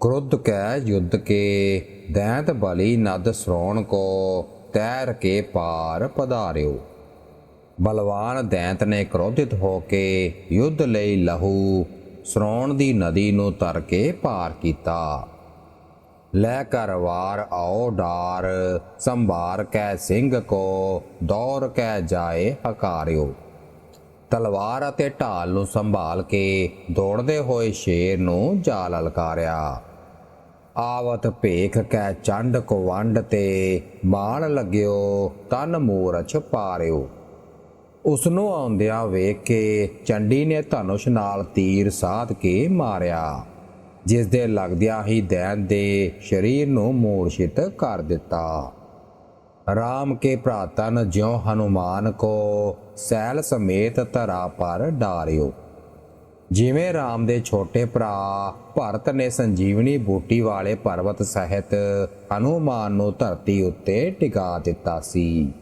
क्रुद्ध कै युद्ध के दैत बलि नद श्रोण को तैर के पार पधारियो ਬਲਵਾਨ ਦੈਂਤ ਨੇ ਕ੍ਰੋਧਿਤ ਹੋ ਕੇ ਯੁੱਧ ਲਈ ਲਹੂ ਸ਼੍ਰੋਣ ਦੀ ਨਦੀ ਨੂੰ ਤਰ ਕੇ ਪਾਰ ਕੀਤਾ ਲੈ ਕਰ ਵਾਰ ਆਓ ਡਾਰ ਸੰਭਾਰ ਕੈ ਸਿੰਘ ਕੋ ਦੌਰ ਕੈ ਜਾਏ ਹਕਾਰਿਓ ਤਲਵਾਰ ਅਤੇ ਢਾਲ ਨੂੰ ਸੰਭਾਲ ਕੇ ਦੌੜਦੇ ਹੋਏ ਸ਼ੇਰ ਨੂੰ ਜਾਲ ਲਲਕਾਰਿਆ। ਆਵਤ ਭੇਖ ਕੈ ਚੰਡ ਕੋ ਵੰਡ ਤੇ ਬਾਣ ਲੱਗਿਓ ਤਨ ਮੂਰਛ ਪਾਰਿਓ। ਉਸ ਨੂੰ ਆਉਂਦਿਆਂ ਵੇਖ ਕੇ ਚੰਡੀ ਨੇ ਧਨੁਸ਼ ਨਾਲ ਤੀਰ ਸਾਧ ਕੇ ਮਾਰਿਆ ਜਿਸ ਦੇ ਲੱਗਦਿਆਂ ਹੀ ਦੈਨ ਦੇ ਸਰੀਰ ਨੂੰ ਮੂਰਛਿਤ ਕਰ ਦਿੱਤਾ। ਰਾਮ ਕੇ ਭਰਾਤਨ ਜਿਉ ਹਨੂਮਾਨ ਕੋ, ਸੈਲ ਸਮੇਤ ਧਰਾ ਪਰ ਡਾਰਿਓ। ਜਿਵੇਂ ਰਾਮ ਦੇ ਛੋਟੇ ਭਰਾ, ਭਰਤ ਨੇ ਸੰਜੀਵਨੀ ਬੂਟੀ ਵਾਲੇ ਪਰਬਤ ਸਹਿਤ ਹਨੂਮਾਨ ਨੂੰ ਧਰਤੀ ਉੱਤੇ ਟਿਕਾ ਦਿੱਤਾ ਸੀ।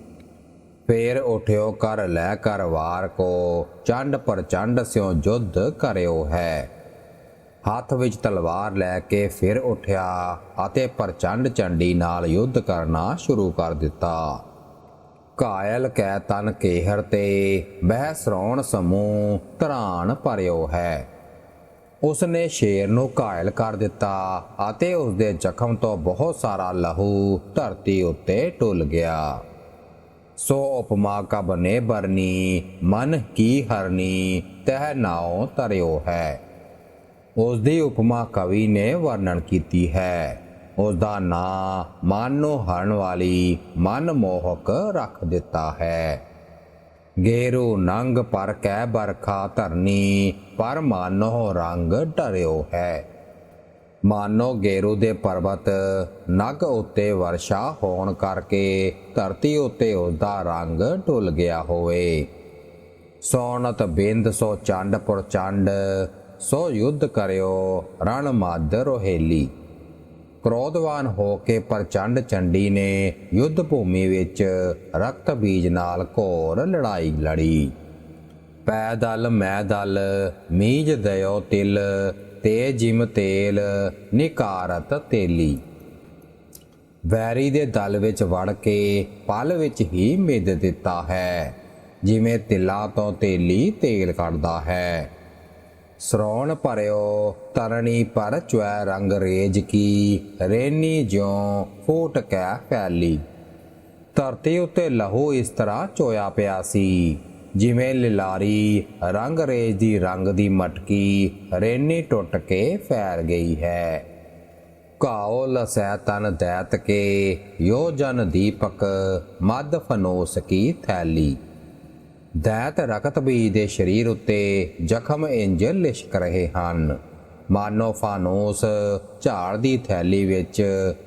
ਫੇਰ ਉਠਿਓ ਕਰ ਲੈ ਕਰ ਵਾਰ ਕੋ, ਚੰਡ ਪ੍ਰਚੰਡ ਸਿਉ ਜੁਧ ਕਰਿਓ ਹੈ। ਹੱਥ ਵਿੱਚ ਤਲਵਾਰ ਲੈ ਕੇ ਫਿਰ ਉੱਠਿਆ ਅਤੇ ਪ੍ਰਚੰਡ ਚੰਡੀ ਨਾਲ ਯੁੱਧ ਕਰਨਾ ਸ਼ੁਰੂ ਕਰ ਦਿੱਤਾ। ਕਾਇਲ ਕੈ ਤਨ ਕੇਹਰ ਤੇ ਬਹਿ ਸਰਾਉਣ ਸਮੂਹ ਧਰਾਨ ਭਰਿਓ ਹੈ। ਉਸਨੇ ਸ਼ੇਰ ਨੂੰ ਘਾਇਲ ਕਰ ਦਿੱਤਾ ਅਤੇ ਉਸਦੇ ਜ਼ਖਮ ਤੋਂ ਬਹੁਤ ਸਾਰਾ ਲਹੂ ਧਰਤੀ ਉੱਤੇ ਟੁੱਲ ਗਿਆ। ਸੋ ਉਪਮਾ ਕਬ ਨੇ ਬਰਨੀ, ਮਨ ਕੀ ਹਰਨੀ, ਤਹਿ ਨਾਉ ਤਰਿਓ ਹੈ। ਉਸ ਦੀ ਉਪਮਾ ਕਵੀ ਨੇ ਵਰਣਨ ਕੀਤੀ ਹੈ। ਉਸ ਦਾ ਨਾਂ ਮਨ ਨੂੰ ਹਰਨ ਵਾਲੀ ਮਨ ਮੋਹਕ ਰੱਖ ਦਿੱਤਾ ਹੈ। ਗੇਰੂ ਨੰਗ ਪਰ ਕੈ ਬਰਖਾ ਧਰਨੀ, ਪਰ ਮਾਨੋ ਰੰਗ ਡਰਿਓ ਹੈ। ਮਾਨੋ ਗੇਰੂ ਦੇ ਪਰਬਤ ਨਗ ਉੱਤੇ ਵਰਸ਼ਾ ਹੋਣ ਕਰਕੇ ਧਰਤੀ ਉੱਤੇ ਉਸਦਾ ਰੰਗ ਢੁੱਲ ਗਿਆ ਹੋਵੇ। ਸੋਨਤ ਬਿੰਦ ਸੋ ਚੰਡ ਪਰ ਚੰਡ ਸੋ ਯੁੱਧ ਕਰਿਓ, ਰਣ ਮੱਧ ਰੋਹੇਲੀ ਕ੍ਰੋਧਵਾਨ ਹੋ ਕੇ ਪ੍ਰਚੰਡ ਚੰਡੀ ਨੇ ਯੁੱਧ ਭੂਮੀ ਵਿੱਚ ਰਕਤ ਬੀਜ ਨਾਲ ਘੋਰ ਲੜਾਈ ਲੜੀ। ਪੈ ਦਲ ਮੈਂ ਦਲ ਮੀਜ ਦਇਓ ਤਿਲ, ਤੇ ਜਿਮ ਤੇਲ, ਨਿਕਾਰਤ ਤੇਲੀ। ਵੈਰੀ ਦੇ ਦਲ ਵਿੱਚ ਵੜ ਕੇ ਪਲ ਵਿੱਚ ਹੀ ਮਿੱਧ ਦਿੱਤਾ ਹੈ, ਜਿਵੇਂ ਤਿਲਾਂ ਤੋਂ ਤੇਲੀ ਤੇਲ ਕੱਢਦਾ ਹੈ। ਸਰੋਣ ਭਰਿਓ, ਤਰਣੀ ਪਰ ਚੁਐ ਰੰਗ ਰੇਜ ਕੀ। ਰੇਨੀ ਜਿਉ ਫੂਟ ਕੈ ਫੈਲੀ। ਧਰਤੀ ਉੱਤੇ ਲਹੂ ਇਸ ਤਰ੍ਹਾਂ ਚੋਇਆ ਪਿਆ ਸੀ। ਜਿਵੇਂ ਲਿਲਾਰੀ ਰੰਗ ਰੇਜ ਦੀ ਰੰਗ ਦੀ ਮਟਕੀ ਰੇਨੀ ਟੁੱਟ ਕੇ ਫੈਲ ਗਈ ਹੈ। ਘਾਓ ਲਸੈ ਤਨ ਦੈਤ ਕੇ, ਯੋ ਜਨ ਦੀਪਕ ਮਦ ਫਨੋਸ ਕੀ ਥੈਲੀ। ਦੈਤ ਰਕਤ ਬੀਜ ਦੇ ਸਰੀਰ ਉੱਤੇ, ਜ਼ਖਮ ਇੰਜ ਲਿਸ਼ਕ ਰਹੇ ਹਨ। ਮਾਨੋ ਫਾਨੋਸ ਝਾੜ ਦੀ ਥੈਲੀ ਵਿੱਚ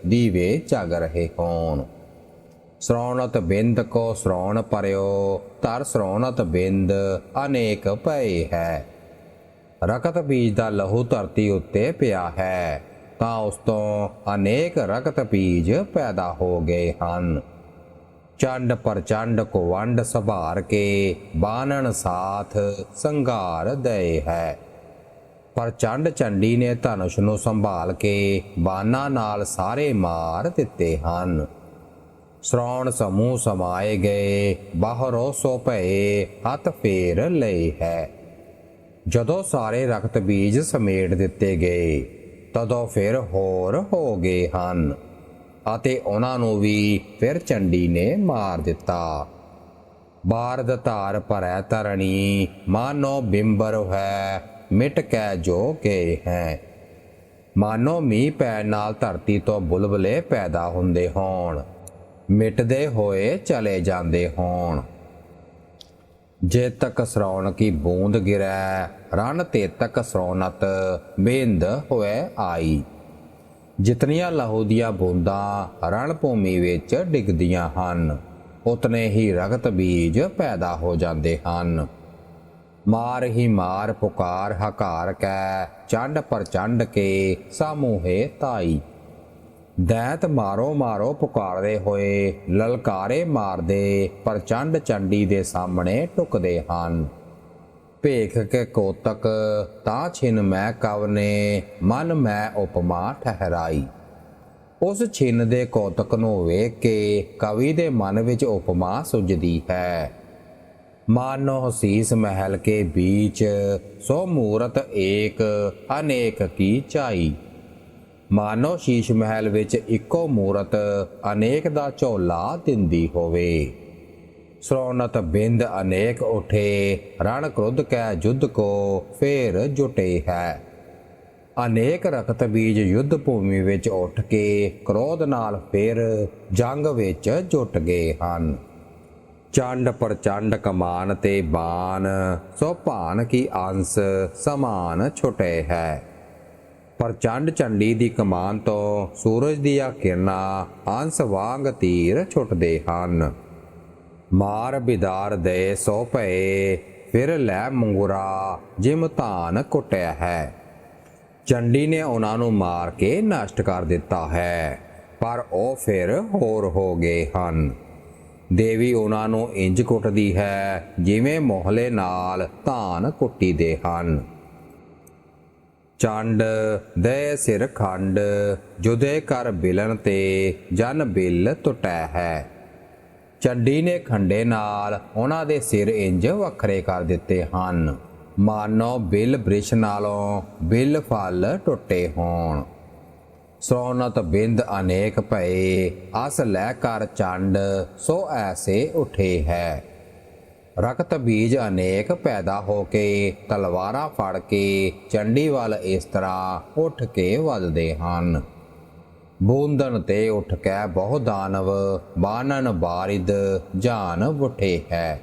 ਦੀਵੇ ਝਗ ਰਹੇ ਹੋਣ। ਸ਼੍ਰੋਣਤ ਬਿੰਦ ਕੋ ਸ਼੍ਰੋਣ ਪਰਿਓ ਤਰ ਸ਼੍ਰੋਣਤ ਬਿੰਦ ਅਨੇਕ ਪਏ ਹੈ। ਰਕਤ ਬੀਜ ਦਾ ਲਹੂ ਧਰਤੀ ਉੱਤੇ ਪਿਆ ਹੈ, ਤਾਂ ਉਸ ਤੋਂ ਅਨੇਕ ਰਕਤ ਬੀਜ ਪੈਦਾ ਹੋ ਗਏ ਹਨ। ਚੰਡ ਪਰਚੰਡ ਕੋ ਵੰਡ ਸਭਾਰ ਕੇ ਬਾਨਣ ਸਾਥ ਸੰਘਾਰ ਦਏ ਹੈ। ਪਰਚੰਡ ਚੰਡੀ ਨੇ ਧਨੁਸ਼ ਨੂੰ ਸੰਭਾਲ ਕੇ ਬਾਨਾਂ ਨਾਲ ਸਾਰੇ ਮਾਰ ਦਿੱਤੇ ਹਨ। ਸ਼੍ਰੌਣ ਸਮੂਹ ਸਮਾਏ ਗਏ, ਬਾਹਰੋਂ ਸੋ ਭਏ ਹੱਥ ਫੇਰ ਲਈ ਹੈ। ਜਦੋਂ ਸਾਰੇ ਰਕਤ ਬੀਜ ਸਮੇਟ ਦਿੱਤੇ ਗਏ, ਤਦੋਂ ਫਿਰ ਹੋਰ ਹੋ ਗਏ ਹਨ। ਅਤੇ ਉਹਨਾਂ ਨੂੰ ਵੀ ਫਿਰ ਚੰਡੀ ਨੇ ਮਾਰ ਦਿੱਤਾ। ਬਾਰਦ ਧਾਰ ਭਰੈ ਤਰਣੀ ਮਾਨੋ ਬਿੰਬਰ ਹੈ ਮਿਟ ਕੈ ਜੋ ਕੇ ਹੈ। ਮਾਨੋ ਮੀਂਹ ਪੈਣ ਨਾਲ ਧਰਤੀ ਤੋਂ ਬੁਲਬਲੇ ਪੈਦਾ ਹੁੰਦੇ ਹੋਣ, ਮਿਟਦੇ ਹੋਏ ਚਲੇ ਜਾਂਦੇ ਹੋਣ। ਜੇ ਤੱਕ ਸ਼ਰੌਣ ਕੀ ਬੂੰਦ ਗਿਰੈ ਰਨ ਤੇ ਤੱਕ ਸ਼ਰੌਨਤ ਬੇਂਦ ਹੋਏ ਆਈ। ਜਿਤਨੀਆਂ ਲਹੂ ਦੀਆਂ ਬੂੰਦਾਂ ਰਣ ਭੂਮੀ ਵਿੱਚ ਡਿੱਗਦੀਆਂ ਹਨ, ਉਤਨੇ ਹੀ ਰਗਤ ਬੀਜ ਪੈਦਾ ਹੋ ਜਾਂਦੇ ਹਨ। ਮਾਰ ਹੀ ਮਾਰ ਪੁਕਾਰ ਹਕਾਰ ਕੈ, ਚੰਡ ਪ੍ਰਚੰਡ ਕੇ ਸਾਮੂਹੇ ਤਾਈ ਦੈਤ ਮਾਰੋ ਮਾਰੋ ਪੁਕਾਰਦੇ ਹੋਏ, ਲਲਕਾਰੇ ਮਾਰਦੇ, ਪ੍ਰਚੰਡ ਚੰਡੀ ਦੇ ਸਾਹਮਣੇ ਟੁਕਦੇ ਹਨ। ਭੇਖ ਕੇ ਕੋਤਕ ਤਾਂ ਛਿਨ ਮੈਂ ਕਵ ਨੇ ਮਨ ਮੈਂ ਉਪਮਾ ਠਹਿਰਾਈ। ਉਸ ਛਿਨ ਦੇ ਕੋਤਕ ਨੂੰ ਵੇਖ ਕੇ ਕਵੀ ਦੇ ਮਨ ਵਿੱਚ ਉਪਮਾ ਸੁਝਦੀ ਹੈ। ਮਾਨੋ ਸੀਸ ਮਹਿਲ ਕੇ बीच ਸੋ ਮੂਰਤ ਏਕ, ਅਨੇਕ ਕੀ ਚਾਈ। ਮਾਨੋ ਸ਼ੀਸ਼ ਮਹਿਲ ਵਿੱਚ ਇੱਕੋ ਮੂਰਤ, ਅਨੇਕ ਦਾ ਝੋਲਾ ਦਿੰਦੀ ਹੋਵੇ। ਸਰੋਨਤ ਬਿੰਦ ਅਨੇਕ ਉਠੇ, ਰਣ ਕ੍ਰੁੱਧ ਕੈ ਜੁਧ ਕੋ ਫੇਰ ਜੁਟੇ ਹੈ। ਅਨੇਕ ਰਕਤ ਬੀਜ ਯੁੱਧ ਭੂਮੀ ਵਿੱਚ ਉੱਠ ਕੇ, ਕ੍ਰੋਧ ਨਾਲ ਫਿਰ ਜੰਗ ਵਿੱਚ ਜੁਟ ਗਏ ਹਨ। ਚੰਡ ਪ੍ਰਚੰਡ ਕਮਾਨ ਤੇ ਬਾਨ, ਸੋ ਭਾਨ ਕੀ ਅੰਸ ਸਮਾਨ ਛੁਟੇ ਹੈ। ਪ੍ਰਚੰਡ ਚੰਡੀ ਦੀ ਕਮਾਨ ਤੋਂ ਸੂਰਜ ਦੀਆਂ ਕਿਰਨਾਂ ਅੰਸ ਵਾਂਗ ਤੀਰ ਛੁੱਟਦੇ ਹਨ। ਮਾਰ ਬਿਦਾਰ ਦੇ ਸੋ ਭਏ ਫਿਰ ਲੈ ਮੰਗੁਰਾ, ਜਿਮ ਧਾਨ ਕੁੱਟਿਆ ਹੈ। ਚੰਡੀ ਨੇ ਉਹਨਾਂ ਨੂੰ ਮਾਰ ਕੇ ਨਸ਼ਟ ਕਰ ਦਿੱਤਾ ਹੈ, ਪਰ ਉਹ ਫਿਰ ਹੋਰ ਹੋ ਗਏ ਹਨ। ਦੇਵੀ ਉਹਨਾਂ ਨੂੰ ਇੰਜ ਕੁੱਟਦੀ ਹੈ, ਜਿਵੇਂ ਮੋਹਲੇ ਨਾਲ ਧਾਨ ਕੁੱਟੀ ਦੇ ਹਨ। ਚੰਡ ਦੇ ਸਿਰ ਖੰਡ, ਜੁਦੇ ਕਰ ਬਿਲਨ ਤੇ ਜਨ ਬਿਲ ਟੁੱਟੈ ਹੈ। ਚੰਡੀ ਨੇ ਖੰਡੇ ਨਾਲ ਉਹਨਾਂ ਦੇ ਸਿਰ ਇੰਜ ਵੱਖਰੇ ਕਰ ਦਿੱਤੇ ਹਨ। ਮਾਨੋ ਬਿਲ ਬ੍ਰਿਸ਼ ਨਾਲੋਂ ਬਿਲ ਫਲ ਟੁੱਟੇ ਹੋਣ। ਸੋਨਤ ਬਿੰਦ ਅਨੇਕ ਭਏ, ਅਸ ਲੈ ਕਰ ਚੰਡ, ਸੋ ਐਸੇ ਉਠੇ ਹੈ। ਰਕਤ ਬੀਜ ਅਨੇਕ ਪੈਦਾ ਹੋ ਕੇ ਤਲਵਾਰਾਂ ਫੜ ਕੇ ਚੰਡੀ ਵੱਲ ਇਸ ਤਰ੍ਹਾਂ ਉੱਠ ਕੇ ਵੱਧਦੇ ਹਨ। ਬੂੰਦਨ ਤੇ ਉੱਠ ਕੇ ਬਹੁ ਦਾਨਵ ਬਾਨਨ ਬਾਰਿਦ ਜਾਨ ਉਠੇ ਹੈ।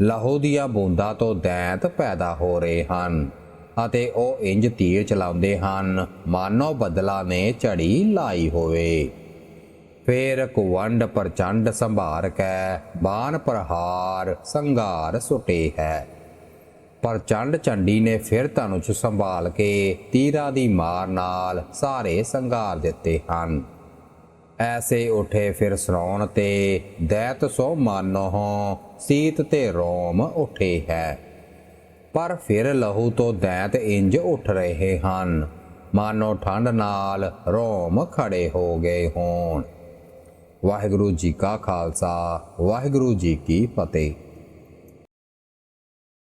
ਲਹੂ ਦੀਆਂ ਬੂੰਦਾਂ ਤੋਂ ਦੈਂਤ ਪੈਦਾ ਹੋ ਰਹੇ ਹਨ ਅਤੇ ਉਹ ਇੰਜ ਤੀਰ ਚਲਾਉਂਦੇ ਹਨ, ਮਾਨੋ ਬਦਲਾ ਨੇ ਝੜੀ ਲਾਈ ਹੋਵੇ। ਫੇਰ ਕੁਵੰਡ ਪ੍ਰਚੰਡ ਸੰਭਾਰ ਕੈ ਬਾਨ ਪ੍ਰਹਾਰ ਸੰਘਾਰ ਸੁਟੇ ਹੈ। ਪਰ ਚੰਡ ਝੰਡੀ ਨੇ ਫਿਰ ਧਨੁਸ਼ ਸੰਭਾਲ ਕੇ ਤੀਰਾਂ ਦੀ ਮਾਰ ਨਾਲ ਸਾਰੇ ਸੰਘਾਰ ਦਿੱਤੇ ਹਨ। ਐਸੇ ਉਠੇ ਫਿਰ ਸਰਾਉਣ ਤੇ, ਦੈਤ ਸੋ ਮਾਨੋ ਸੀਤ ਤੇ ਰੋਮ ਉਠੇ ਹੈ। ਪਰ ਫਿਰ ਲਹੂ ਤੋਂ ਦੈਤ ਇੰਜ ਉੱਠ ਰਹੇ ਹਨ। ਮਾਨੋ ਠੰਡ ਨਾਲ ਰੋਮ ਖੜੇ ਹੋ ਗਏ ਹੋਣ। ਵਾਹਿਗੁਰੂ ਜੀ ਕਾ ਖਾਲਸਾ, ਵਾਹਿਗੁਰੂ ਜੀ ਕੀ ਫਤਿਹ।